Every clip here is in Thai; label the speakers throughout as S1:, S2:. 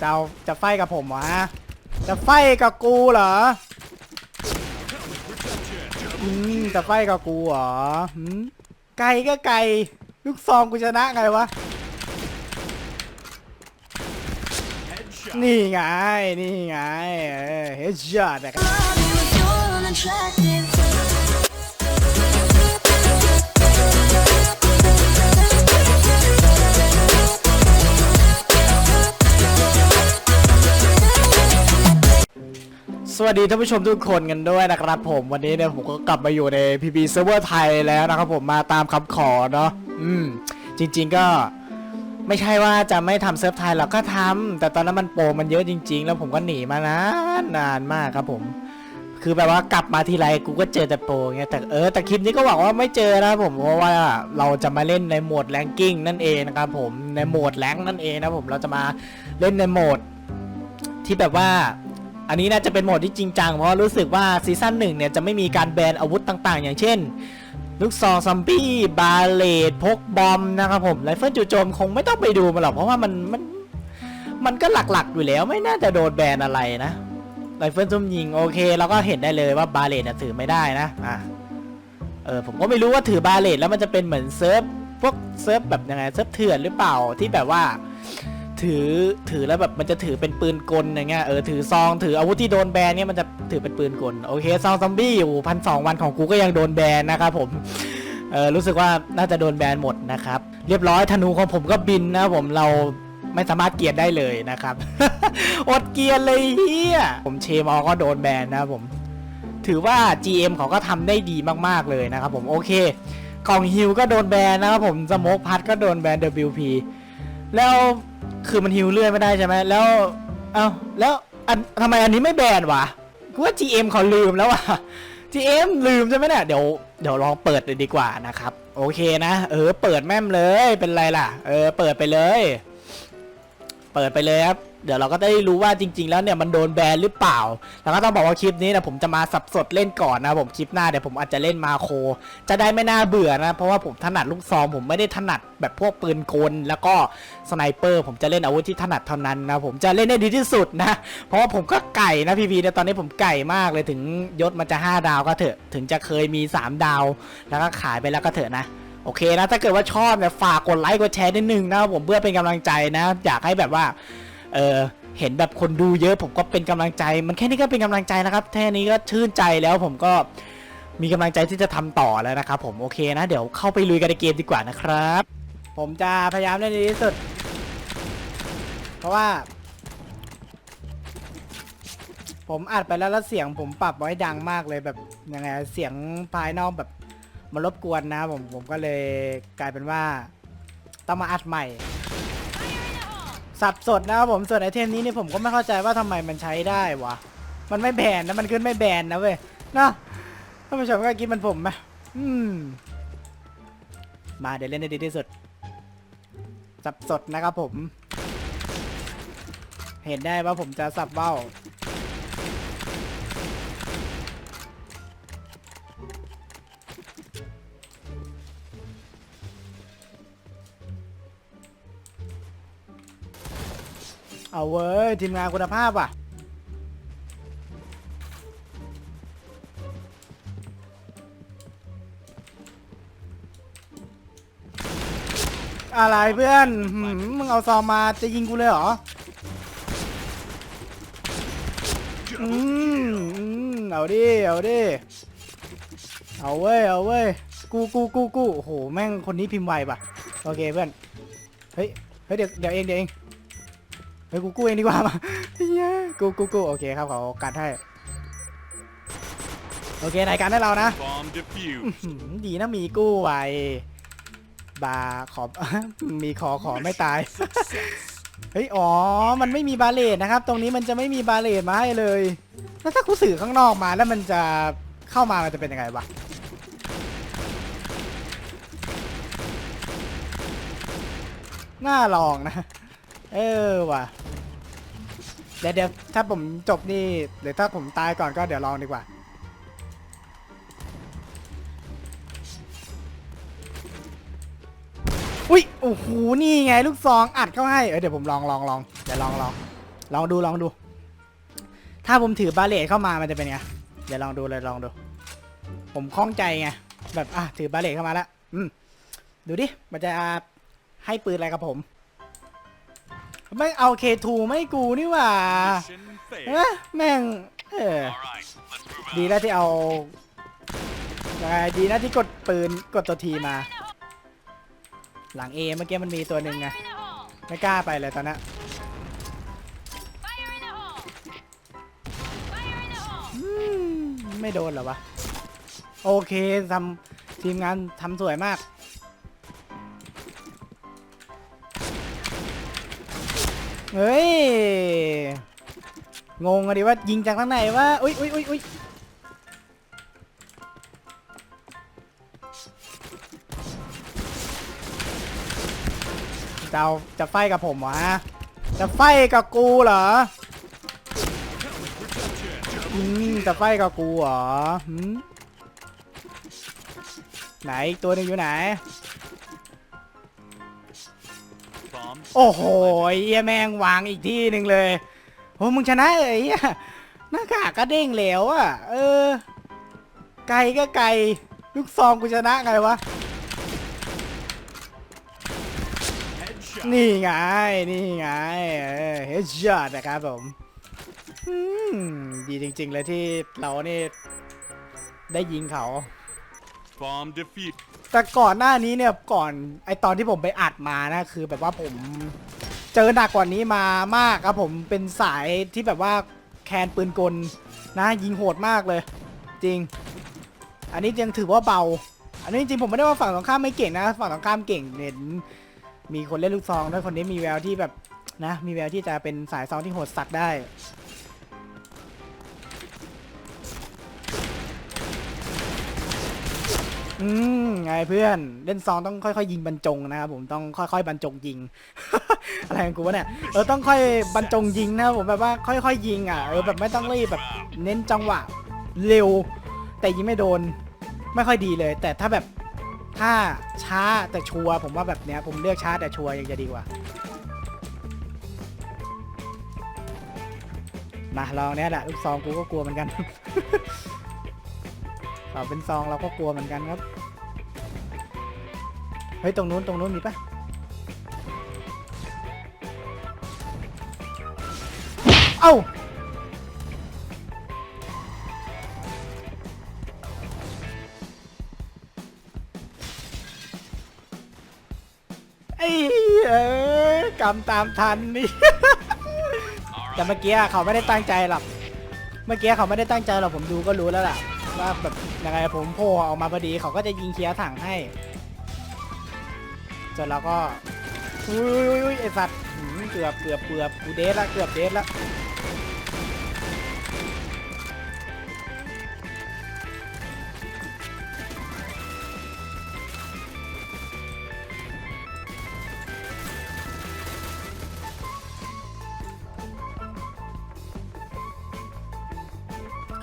S1: จะเอาจะไฟกับผมเหรอฮะจะไฟกับกูเหรออืมจะไฟกับกูเหรอหืมไก่ก็ไก่ลูกซองกูชนะไงวะ นี่ไง นี่ไงเฮดช็อตนะครับ วัสดีท่านผู้ชมทุกคนกันด้วยนะครับ ผมวันนี้เนี่ยผมก็กลับมาอยู่ใน PB Server ไทยแล้วนะครับผมมาตามคำขอเนาะอืมจริง ๆก็ไม่ใช่ว่าจะไม่ทำเซิร์ฟไทยเราก็ทำแต่ตอนนั้นมันโปรมันเยอะจริง ๆ แล้วผมก็หนีมานานนานมากครับผม คือแบบว่ากลับมาทีไรกูก็เจอแต่โปรไงแต่เออแต่คลิปนี้ก็หวังว่าไม่เจอนะครับผมเพราะว่าเราจะมาเล่นในโหมดแรงกิ้งนั่นเองนะครับผมในโหมดแรงนั่นเองนะผมเราจะมาเล่นในโหมดที่แบบว่า อันนี้น่าจะเป็นโหมดที่จริงจังเพราะรู้สึกว่าซีซั่นหนึ่งเนี่ยจะไม่มีการแบนอาวุธต่างๆ อย่างเช่น ลูกซองซัมบี้บาเลตพกบอมนะครับผมไรเฟิลจู่โจมคงไม่ต้องไปดูมันหรอกเพราะว่ามันมันมันก็หลักๆอยู่แล้วไม่น่าจะโดนแบนอะไรนะไรเฟิลซุ่มยิงโอเคเราก็เห็นได้เลยว่าบาเลตถือไม่ได้นะอะเออผมก็ไม่รู้ว่าถือบาเลตแล้วมันจะเป็นเหมือนเซิร์ฟพวกเซิร์ฟแบบยังไงเซิร์ฟเถื่อนหรือเปล่าที่แบบว่า ถือถือแล้วแบบมันจะถือเป็นปืนกลอย่างเงี้ยเออถือซองถืออาวุธที่โดนแบนเนี่ยมันจะถือเป็นปืนกลโอเคซองซอมบี้อยู่พันสองวันของกูก็ยังโดนแบนนะครับผมเออรู้สึกว่าน่าจะโดนแบนหมดนะครับ เรียบร้อยธนูของผมก็บินนะผมเราไม่สามารถเกียร์ได้เลยนะครับ อดเกียร์เลยเฮียผมเชมอก็โดนแบนนะครับผม ถือว่า GM เขาก็ทำได้ดีมากๆเลยนะครับผมโอเคกล่องฮิวก็โดนแบนนะครับผมสโมกพัดก็โดนแบน WP แล้ว คือมันฮิวเลื่อนไม่ได้ใช่ไหมแล้ว เอ้าแล้วอันทำไมอันนี้ไม่แบนวะกูว่า GM เขาลืมแล้วว่ะ GM ลืมใช่ไหมเนี่ยเดี๋ยวเดี๋ยวลองเปิดเลยดีกว่านะครับ โอเคนะ เออ เปิดแม่มเลยเป็นไรล่ะ เออ เปิดไปเลย เปิดไปเลยครับ เดี๋ยวเราก็ได้รู้ว่าจริง ๆ แล้วเนี่ยมันโดนแบนหรือเปล่า แล้วก็ต้องบอกว่าคลิปนี้นะผมจะมาสับสดเล่นก่อนนะผมคลิปหน้าเดี๋ยวผมอาจจะเล่นมาโค จะได้ไม่น่าเบื่อนะ เพราะว่าผมถนัดลูกซองผมไม่ได้ถนัดแบบพวกปืนกลแล้วก็สไนเปอร์ ผมจะเล่นอาวุธที่ถนัดเท่านั้นนะผมจะเล่นได้ดีที่สุดนะ เพราะว่าผมก็ไก่นะพีพีนี่ยตอนนี้ผมไก่มากเลยถึงยศมันจะ 5 ดาวก็เถอะ ถึงจะเคยมี 3 ดาว แล้วก็ขายไปแล้วก็เถอะนะ โอเคนะ ถ้าเกิดว่าชอบเนี่ยฝากกดไลค์กดแชร์นิดนึงนะผมเพื่อเป็นกำลังใจนะ อยากให้แบบว่าเออเห็นแบบคนดูเยอะผมก็เป็นกำลังใจ มันแค่นี้ก็เป็นกำลังใจนะครับแค่นี้ก็ชื่นใจแล้วผมก็มีกำลังใจที่จะทำต่อแล้วนะครับผมโอเคนะ เดี๋ยวเข้าไปลุยกันในเกมดีกว่านะครับ ผมจะพยายามเล่นดีที่สุด เพราะว่า ผมอัดไปแล้วแล้วเสียงผมปรับไว้ดังมากเลยแบบยังไงเสียงภายนอกแบบ มารบกวนนะผมผมก็เลยกลายเป็นว่า ต้องมาอัดใหม่ สับสดนะครับผมส่วนไอเทมนี้นี่ผมก็ไม่เข้าใจว่าทำไมมันใช้ได้วะ มันไม่แบนนะมันขึ้นไม่แบนนะเว้ยเนาะท่านผู้ชมก็คิดมันผมไหมอืมมาเดี๋ยวเล่นได้ดีที่สุด สับสดนะครับผม เห็นได้ว่าผมจะสับเบ้า เอาเว้ย ทีมงานคุณภาพอะ อะไรเพื่อนหืมมึงเอาซองมาจะยิงกูเลยเหรอ อืมอืมเอาดิ เอาดิ เอาเว้ย เอาเว้ย กูกูกูกูโอ้โห แม่งคนนี้พิมพ์ไวป่ะ โอเคเพื่อน เฮ้ย เฮ้ย เดี๋ยวเดี๋ยวเอง เดี๋ยวเอง เฮ้ยกูกู้เองดีกว่ามาเฮ้ยกูกูกูโอเคครับเขาการให้โอเคนายการให้เรานะ
S2: Bomb defused.
S1: หืมดีนะมีกู้ไวบาขอมีขอขอไม่ตาย เฮ้ย อ๋อ มันไม่มีบาเลตนะครับ ตรงนี้มันจะไม่มีบาเลตมาให้เลย แล้วถ้ากูสื่อข้างนอกมาแล้วมันจะเข้ามามันจะเป็นยังไงวะน่าลองนะ เออว่ะ เดี๋ยวเดี๋ยวถ้าผมจบนี่เดี๋ยวถ้าผมตายก่อนก็เดี๋ยวลองดีกว่าออุ้ยโอ้โหนี่ไงลูกซองอัดเข้าให้เออเดี๋ยวผมลองลองลองเดี๋ยวลองลองลองดูลองดู ถ้าผมถือบาเลตเข้ามามันจะเป็นไงเดี๋ยวลองดูเลยลองดู ผมคล่องใจไงแบบอะถือบาเลตเข้ามาแล้วอืมดูดิมันจะให้ปืนอะไรกับผม ไม่เอาเคทูไม่กูนี่หว่าเอ๊ะแม่งเออดีแล้วที่เอายังไงดีนะที่กดปืนกดตัวทีมา หลังเอเมื่อกี้มันมีตัวหนึ่งไงไม่กล้าไปเลยตอนนั้นอืมไม่โดนหรอวะ โอเคทำทีมงานทำสวยมาก เฮ้ย งงอะดิว่ายิงจากทางไหนวะ อุ้ยอุ้ยอุ้ยอุ้ยจะเอาจะไฟกับผมเหรอฮะจะไฟกับกูเหรออืมจะไฟกับกูเหรอไหนตัวหนึงอยู่ไหน โอ้โหเหี้ยแมงวางอีกที่หนึ่งเลยโอ้มึงชนะเลยเหี้ยหน้ากากก็เด้งเหลวอะ เออ ไกลก็ไกล ลูกซองกูชนะไงวะ นี่ไง นี่ไง เฮดช็อตนะครับผมอืมดีจริงๆเลยที่เรานี่ได้ยิงเขา
S2: Bomb defeat.
S1: แต่ก่อนหน้านี้เนี่ยก่อนไอตอนที่ผมไปอัดมานะคือแบบว่าผมเจอหนักกว่านี้มามากครับผมเป็นสายที่แบบว่าแคนปืนกลนะยิงโหดมากเลย จริง อันนี้ยังถือว่าเบา อันนี้จริงผมไม่ได้ว่าฝั่งตรงข้ามไม่เก่งนะ ฝั่งตรงข้ามเก่งเห็นมีคนเล่นลูกซองด้วยคนนี้มีแววที่แบบนะ มีแววที่จะเป็นสายซองที่โหดสักได้ อืมไงเพื่อนเล่นซองต้องค่อยๆยิงบรรจงนะครับผมต้องค่อยๆบรรจงยิง อะไรของกูวะเนี่ยเออต้องค่อยบรรจงยิงนะครับผมแบบว่าค่อยๆยิงอะเออแบบไม่ต้องรีบแบบเน้นจังหวะเร็ว แต่ยิงไม่โดนไม่ค่อยดีเลย แต่ถ้าแบบถ้าช้าแต่ชัวร์ผมว่าแบบเนี้ยผมเลือกช้าแต่ชัวร์ยังจะดีกว่ามาลองเนี้ยแหละลูกซองกูก็กลัวเหมือนกัน เอาเป็นซองเราก็กลัวเหมือนกันครับ เฮ้ย ตรงนู้นตรงนู้นมีปะเอ้าไอ้เอ้ยกำตามทันนี่ แต่เมื่อกี้เขาไม่ได้ตั้งใจหรอก เมื่อกี้เขาไม่ได้ตั้งใจหรอกผมดูก็รู้แล้วล่ะ ว่าแบบ ยังไงผมโผล่ออกมาพอดีเขาก็จะยิงเคลียร์ถังให้จนเราก็อุ้ยอุ้ยอุ้ยไอสัตว์หืมเกือบเกือบเกือบกูเดสละเกือบเดสละ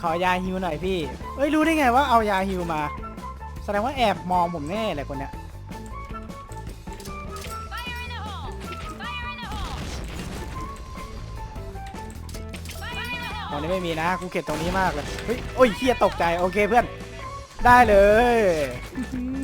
S1: ขอยาฮิวหน่อยพี่ เอ้ยรู้ได้ไงว่าเอายาฮิวมา แสดงว่าแอบมองผมแน่เลยคนเนี้ยตอนนี้ไม่มีนะกูเข็ดตรงนี้มากเลย เฮ้ย โอ้ยเฮียตกใจ โอเคเพื่อน ได้เลยอื้อหื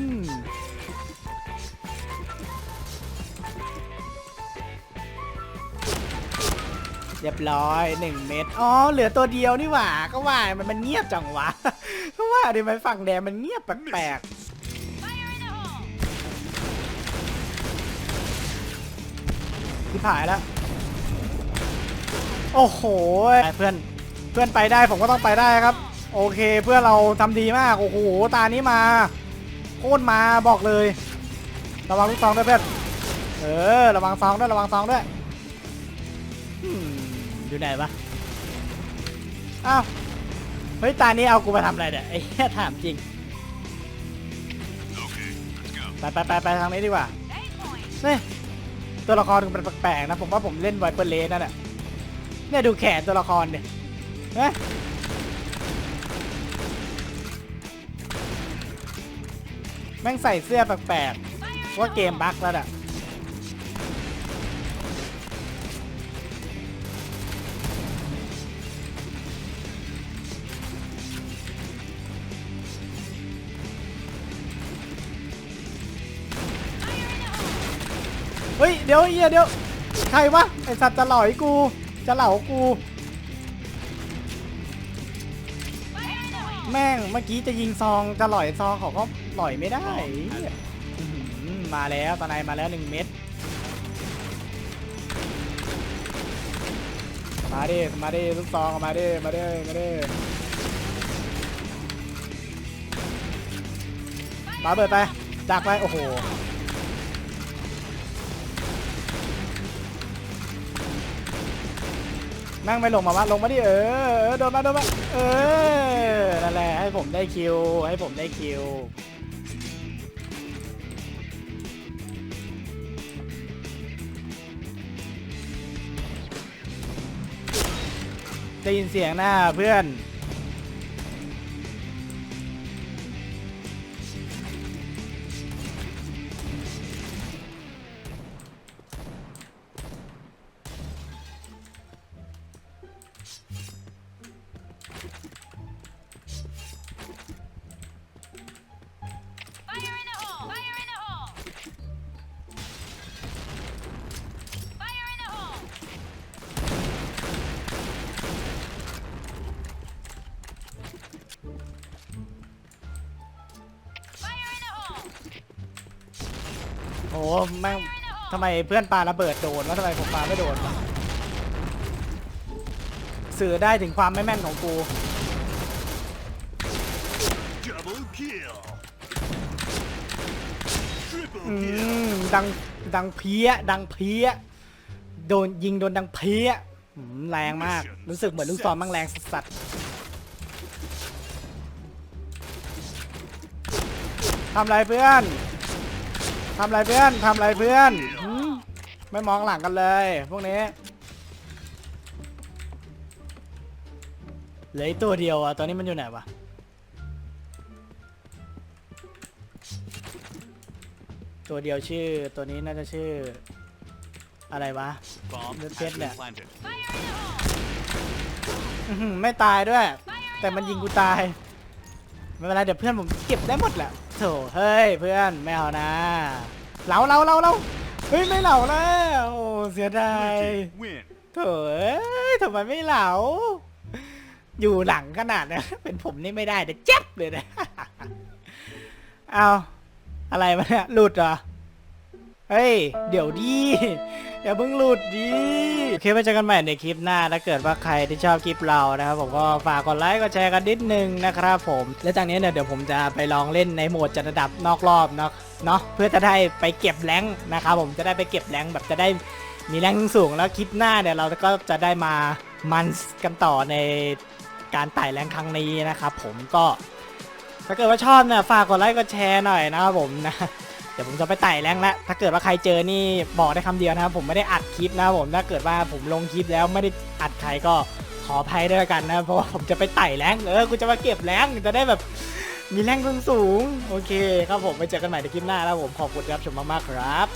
S1: เรียบร้อยหนึ่งเม็ดอ๋อเหลือตัวเดียวนี่หว่า ก็ว่ามันมันเงียบจังวะก็ว่าดิมันฝั่งแดงมันเงียบแปลกๆที่ผายแล้ว โอ้โหเพื่อนเพื่อนไปได้ผมก็ต้องไปได้ครับ โอเคเพื่อนเราทำดีมากโอ้โหตานี้มาโคตรมาบอกเลยระวังลูกซองด้วยเพื่อนเออ ระวังซองด้วย ระวังซองด้วย อยู่ไหนวะอ้าวเฮ้ยตานี้เอากูมาทำอะไรเนี่ยไอ้เหี้ยถามจริงไปไปไปไปทางนี้ดีกว่าเนี่ยตัวละครมันแปลกๆนะผมว่าผมเล่นไวเปอร์เลสนั่นแหละเนี่ยดูแขนตัวละครเนี่ยเฮ้ยแม่งใส่เสื้อแปลกๆว่าเกมบั๊กแล้วอะ ฮ้ยเดี๋ยวเฮียเดี๋ยวใครวะไอสัตว์จะหล่อยกู จะเหล่ากู แม่งเมื่อกี้จะยิงซองจะหล่อยซองเขาก็หล่อยไม่ได้เหี้ยอื้อหือมาแล้วตอนไหนมาแล้วหนึ่งเม็ดมาดิมาดิลูกซองมาดิมาดิมาดิมาเบิดไปดักไปโอ้โห แม่งไม่ลงมาวะลงมาดิเออเออโดนมาโดนมาเออนั่นแหละให้ผมได้คิว ให้ผมได้คิวได้ยินเสียงหน้าเพื่อน โอ้โหแม่งทำไมเพื่อนปาระเบิดโดนแล้วทำไมผมปาไม่โดนวะสื่อได้ถึงความไม่แม่นของกู
S2: Double kill. Triple
S1: อื
S2: kill.
S1: มดังดังเพี้ยดังเพี้ยโดนยิงโดนดังเพี้ยอืมแรงมาก รู้สึกเหมือนลูกซองมั่งแรงสัสๆทำไรเพื่อน ทำไรเพื่อนทำไรเพื่อนหืมไม่มองหลังกันเลย พวกนี้เหลืออีกตัวเดียวอะตอนนี้มันอยู่ไหนวะตัวเดียวชื่อตัวนี้น่าจะชื่อ อะไรวะ
S2: Bomb
S1: Let's
S2: has
S1: get
S2: been
S1: that.
S2: planted.
S1: อื้อหือไม่ตายด้วย แต่มันยิงกูตาย ไม่เป็นไรเดี๋ยวเพื่อนผมเก็บได้หมดแหละโถเฮ้ยเพื่อนไม่เอานะเหลาเหลาเหลาเราเฮ้ยไม่เหลาแล้วโอ้เสียดายโถเอ้ยทำไมไม่เหลาอยู่หลังขนาดนี้เป็นผมนี่ไม่ได้เดี๋ยวเจ็บเลยนะเอาอะไรมาเนี่ยหลุดเหรอ เฮ้ย เดี๋ยวดีอย่าเพิ่งหลุดดีโอเคไว้เจอกันใหม่ในคลิปหน้าถ้าเกิดว่าใครที่ชอบคลิปเรานะครับผมก็ฝากกดไลค์กดแชร์กันนิดนึงนะครับผมและจากนี้เนี่ยเดี๋ยวผมจะไปลองเล่นในโหมดจัดระดับนอกรอบเนาะเนาะเพื่อจะได้ไปเก็บแรงนะครับผมจะได้ไปเก็บแรงแบบจะได้มีแรงสูงแล้วคลิปหน้าเนี่ยเราก็จะได้มามันกันต่อในการไต่แรงครั้งนี้นะครับผมก็ถ้าเกิดว่าชอบเนี่ยฝากกดไลค์กดแชร์หน่อยนะครับผมนะ เดี๋ยวผมจะไปไต่แรงแล้วถ้าเกิดว่าใครเจอนี่บอกได้คำเดียวนะครับผมไม่ได้อัดคลิปนะครับผมถ้าเกิดว่าผมลงคลิปแล้วไม่ได้อัดใครก็ขออภัยด้วยกันนะเพราะว่าผมจะไปไต่แรงเออกูจะมาเก็บแรงจะได้แบบมีแรงสูงๆโอเคครับผมไปเจอกันใหม่ในคลิปหน้าแล้วผมขอบคุณครับชมมากๆครับ